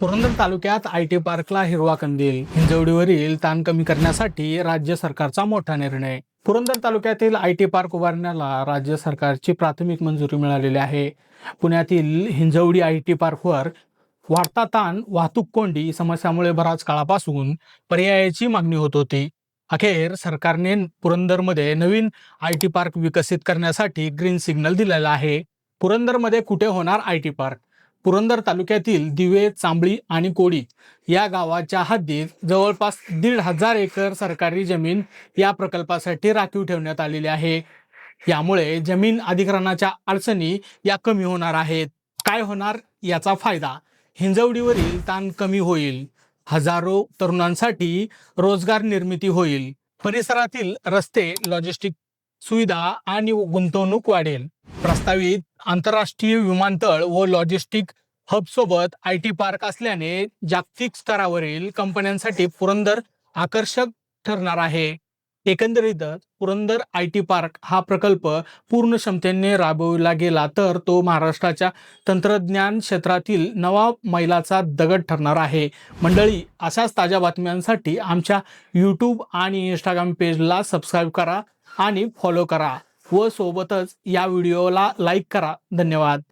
पुरंदर तालुक्यात I T पार्कला हिरवा कंदील. हिंजवडीवरील ताण कमी करण्यासाठी राज्य सरकारचा मोठा निर्णय. पुरंदर तालुक्यातील आय टी पार्क उभारण्याला राज्य सरकारची प्राथमिक मंजुरी मिळालेली आहे. पुण्यातील हिंजवडी आय टी पार्कवर वाढता ताण वाहतूक कोंडी समस्यामुळे बराच काळापासून पर्यायाची मागणी होत होती. अखेर सरकारने पुरंदरमध्ये नवीन आय टी पार्क विकसित करण्यासाठी ग्रीन सिग्नल दिलेला आहे. पुरंदरमध्ये कुठे होणार आय टी पार्क? पुरंदर तालुक्यातील दिवे चांबळी आणि कोडी या गावाच्या हद्दीत जवळपास दीड हजार एकर सरकारी जमीन या प्रकल्पासाठी राखीव ठेवण्यात आलेली आहे. यामुळे जमीन अधिग्रहणाच्या अडचणी या कमी होणार आहेत. काय होणार याचा फायदा हिंजवडीवरील ताण कमी होईल. हजारो तरुणांसाठी रोजगार निर्मिती होईल. परिसरातील रस्ते लॉजिस्टिक सुविधा आणि गुंतवणूक वाढेल. प्रस्तावित आंतरराष्ट्रीय विमानतळ व लॉजिस्टिक हब सोबत आय टी पार्क असल्याने जागतिक स्तरावरील कंपन्यांसाठी पुरंदर आकर्षक ठरणार आहे. एकंदरीतच पुरंदर आय टी पार्क हा प्रकल्प पूर्ण क्षमतेने राबविला गेला तर तो महाराष्ट्राच्या तंत्रज्ञान क्षेत्रातील नवा मैलाचा दगड ठरणार आहे. मंडळी अशाच ताज्या बातम्यांसाठी आमच्या यूट्यूब आणि इंस्टाग्राम पेजला सबस्क्राईब करा आणि फॉलो करा. व सोबतच या व्हिडिओला लाईक करा. धन्यवाद.